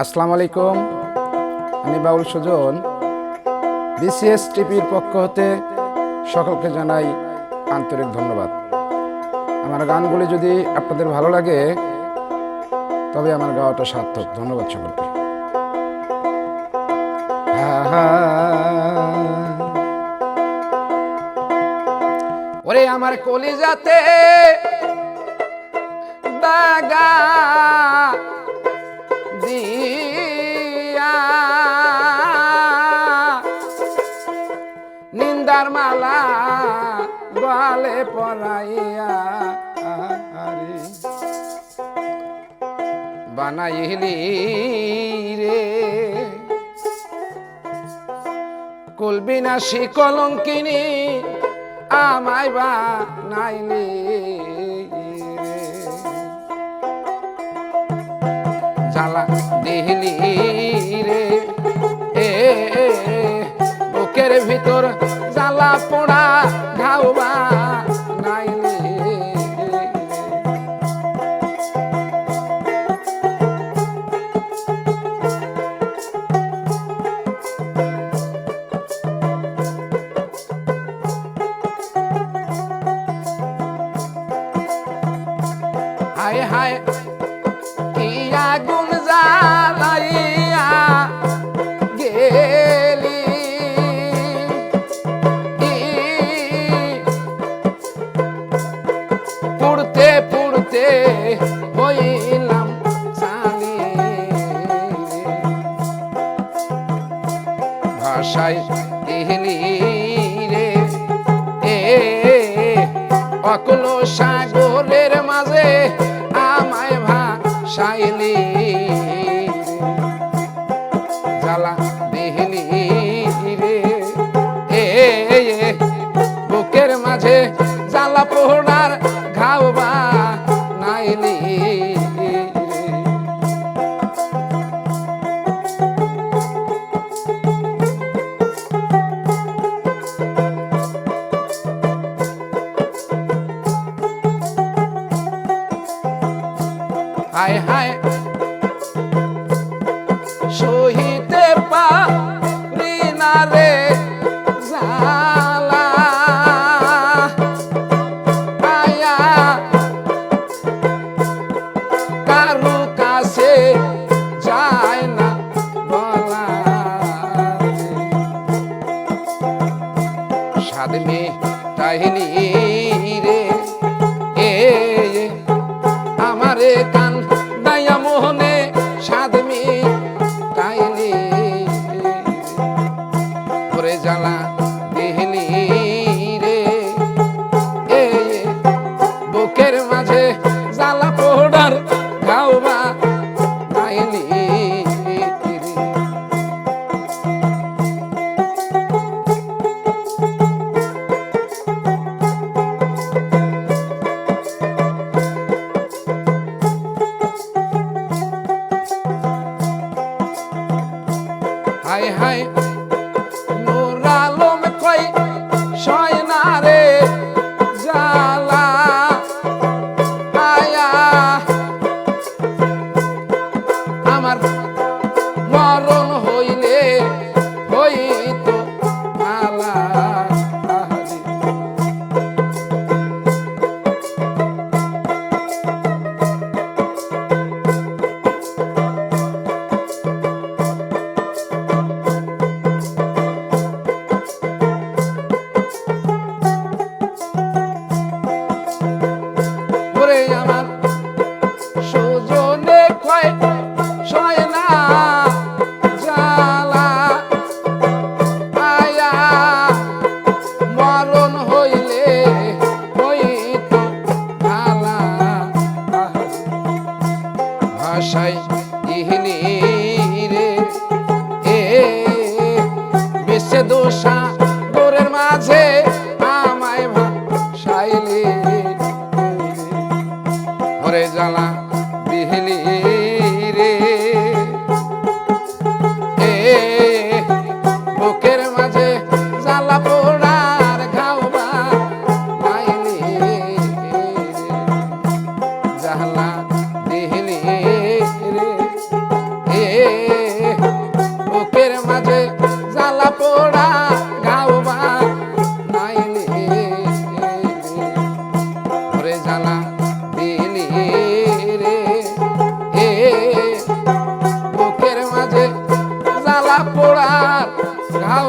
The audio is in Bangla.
আসসালামু আলাইকুম। আমি বাউল সুজন। বিসিএস টিভির পক্ষ হতে সকলকে জানাই আন্তরিক ধন্যবাদ। আমার গানগুলি যদি আপনাদের ভালো লাগে, তবে আমার গাওয়াটা সার্থক। ধন্যবাদ সকলকে। ওরে আমার কলিজাতে দাগা দিয়া। নিন্দার মালা বালে পরাইয়া রে বানাইলি রে। কুলবিনাশী কলঙ্কিনী আমায় বা নাইলি জ্বালা দিহলি রে। এ বুকের ভিতর জ্বালা পোড়া ঘাউবা নাইলে হায় হায় পুড়তে হইলাম চালি ভাষায় ইহলি রে এ অকুল সাগরের মাঝে আমায় ভাসাইলি। জ্বালা দিহলি হায় হায় কাছে যায় না বলা সাদমে তাহিনী রে এ আমারে কান দায়া মোহনে সাদমি তাইলি করে জ্বালা Try it. পোড়ার ঘাও